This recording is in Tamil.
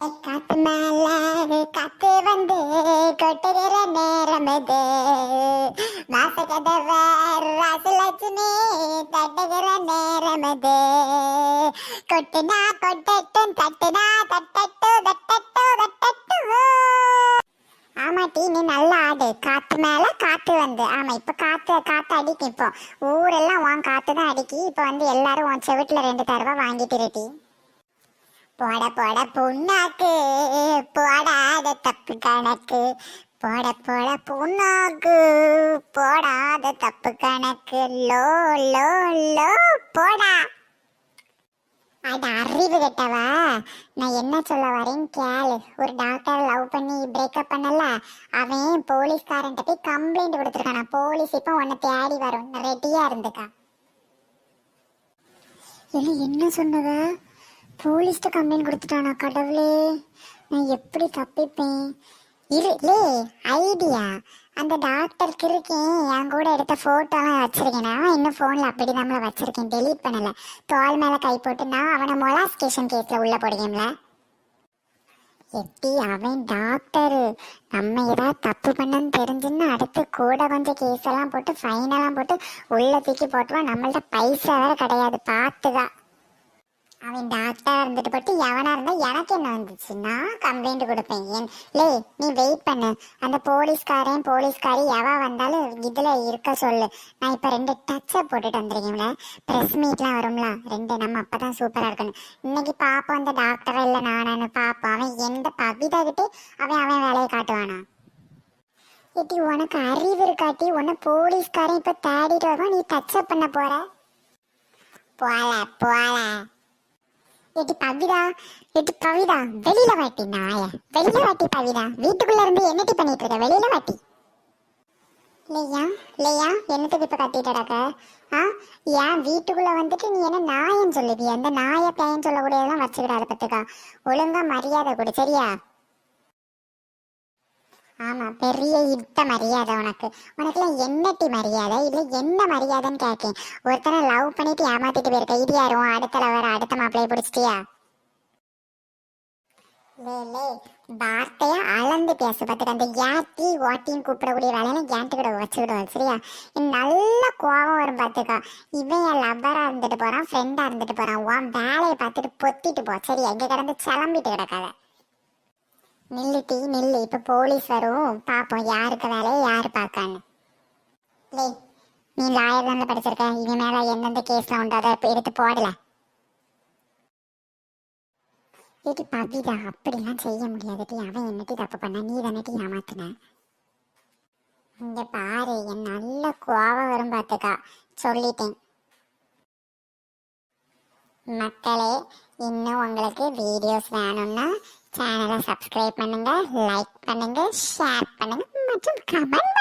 காத்து மேல காத்து வந்து கொட்டுகிற நேரம் இது வாச கதவர் ராசலட்சுமி தட்டுகிற நேரம் இது கொட்டுனா கொட்டட்டும் தட்டுனா தட்டட்டு தட்டட்டு தட்டட்டு ஆமா டீ நீ நல்லா ஆடு. காத்து மேல காத்து வந்து. ஆமா இப்ப காத்து காத்து அடிக்கும் இப்போ. ஊரெல்லாம் உன் காத்து தான் அடிக்கி இப்ப வந்து எல்லாரும் உன் செவிட்டுல ரெண்டு தடவை வாங்கிட்டு இருட்டி போட போட புண்ணாக்கு போடாத தப்பு கணக்கு. போட போட புண்ணாக்கு போடாத தப்பு கணக்கு. லோ லோ லோ போடா. அது அறிவு கெட்டவா? நான் என்ன சொல்ல வரேன்னு கேளு. ஒரு டாக்டர் லவ் பண்ணி பிரேக்கப் பண்ணல அவன் போலீஸ்காரன்ட்ட போய் கம்ப்ளைண்ட் கொடுத்துருக்கான். போலீஸ் இப்போ உன்னை தேடி வரும். ரெடியா இருந்துக்கா. இல்லை என்ன சொன்னவ போலீஸ்ட்ட கம்ப்ளைண்ட் கொடுத்துட்டானா கடவுளே. நான் எப்படி தப்பிப்பேன்? இரு லே ஐடியா. அந்த டாக்டருக்கு இருக்கேன். என் கூட எடுத்த ஃபோட்டோலாம் வச்சிருக்கேன். நான் இன்னும் ஃபோனில் அப்படி நம்மள வச்சிருக்கேன். டெலீட் பண்ணல. தோல் மேலே கை போட்டு நான் அவனை மொலாஸ்கேஷன் கேஸில் உள்ள போடுங்கம்ல எப்படி அவன் டாக்டர். நம்ம ஏதாவது தப்பு பண்ணன்னு தெரிஞ்சுன்னு அடுத்து கூட கொஞ்சம் கேஸ் எல்லாம் போட்டு ஃபைனெல்லாம் போட்டு உள்ள தூக்கி போட்டுவான் நம்மள்ட்ட பைசா வேற கிடையாது. பார்த்துதான். அவன் டாக்டரா இருந்துட்டு போட்டு எவனா இருந்தா எனக்கு என்ன வந்துச்சு? நான் கம்ப்ளைண்ட் கொடுப்பேன். ஏன்? லே நீ வெயிட் பண்ணு. அந்த போலீஸ்காரன் போலீஸ்காரி எவ வந்தாலும் இதுல இருக்க சொல்லு. நான் இப்ப ரெண்டு டச்சை போட்டுட்டு வந்திருக்கேன்ல பிரஸ் மீட்லாம் வரும்ல? ரெண்டு நம்ம அப்பதான் சூப்பரா இருக்கணும். இன்னைக்கு பாப்போம் அந்த டாக்டரா இல்ல நானான்னு பாப்போம். அவன் எந்த பவிதா கிட்டே அவன் அவன் வேலையை காட்டுவானா? இப்படி உனக்கு அறிவு இருக்காட்டி உன்னை போலீஸ்காரன் இப்ப தேடிட்டு வருவான் நீ டச்சப் பண்ண போற? போல போல. எட்டி பவிதா எட்டி பவிதா வெளியில வாட்டி நாய. வெளியில வாட்டி பவிதா வீட்டுக்குள்ள இருந்து என்னட்டி பண்ணிட்டு இருக்க? வெளியில வாட்டி. இல்லையா இல்லையா என்னத்துக்கு இப்ப கத்திட்டு ஆ ஏன் வீட்டுக்குள்ள வந்துட்டு நீ என்ன நாயன்னு சொல்லுவிய? அந்த நாய பேயன்னு சொல்லக்கூடியதெல்லாம் வச்சுக்கிடாத பத்துக்கா. ஒழுங்கா மரியாதை கொடு சரியா? ஆமா பெரிய இட்ட மரியாதை உனக்கு. உனக்குலாம் என்னட்டி மரியாதை? இல்ல என்ன மரியாதைன்னு கேட்கேன் ஒருத்தனை லவ் பண்ணிட்டு ஏமாத்திட்டு போயிருக்க. இது யாரும் அடுத்த லவர் அடுத்த மாப்பிள்ளைய பிடிச்சிட்டியா? வேலே லே அளந்து பேசு. பார்த்துக்க அந்த யாத்தி ஓட்டின்னு கூப்பிடக்கூடிய வேலையெல்லாம் ஏன்ட்டுக்கிட வச்சுக்கிடுவோம் சரியா? நல்ல கோபம் வரும் பார்த்துக்கோ. இவன் என் லவ்வராக இருந்துட்டு போறான் ஃப்ரெண்டா இருந்துட்டு போறான். உன் வேலையை பார்த்துட்டு பொத்திட்டு போ சரியா? இங்க கிடந்து கிளம்பிட்டு கிடக்காத. நில்லு டீ நில்லு. இப்ப போலீஸ் வரும். பாப்போம் யாருக்கு வேலையை யாரு பார்க்கான்னு. லே நீ லாயர் தான் படிச்சிருக்க? இனிமேல எந்தெந்த கேஸ்ல உண்டோ அதை எடுத்து போடல. ஏடி பவிதா அப்படிலாம் செய்ய முடியாதுட்டி அவன் என்னட்டி தப்பு பண்ண? நீ தானட்டி டி ஏமாத்தின இங்க பாரு என் நல்ல கோவம் வரும் பார்த்துக்கா சொல்லிட்டேன். மக்களே இன்னும் உங்களுக்கு வீடியோஸ் வேணும்னா சேனலை சப்ஸ்கிரைப் பண்ணுங்க லைக் பண்ணுங்க ஷேர் பண்ணுங்க மற்றும் கமெண்ட்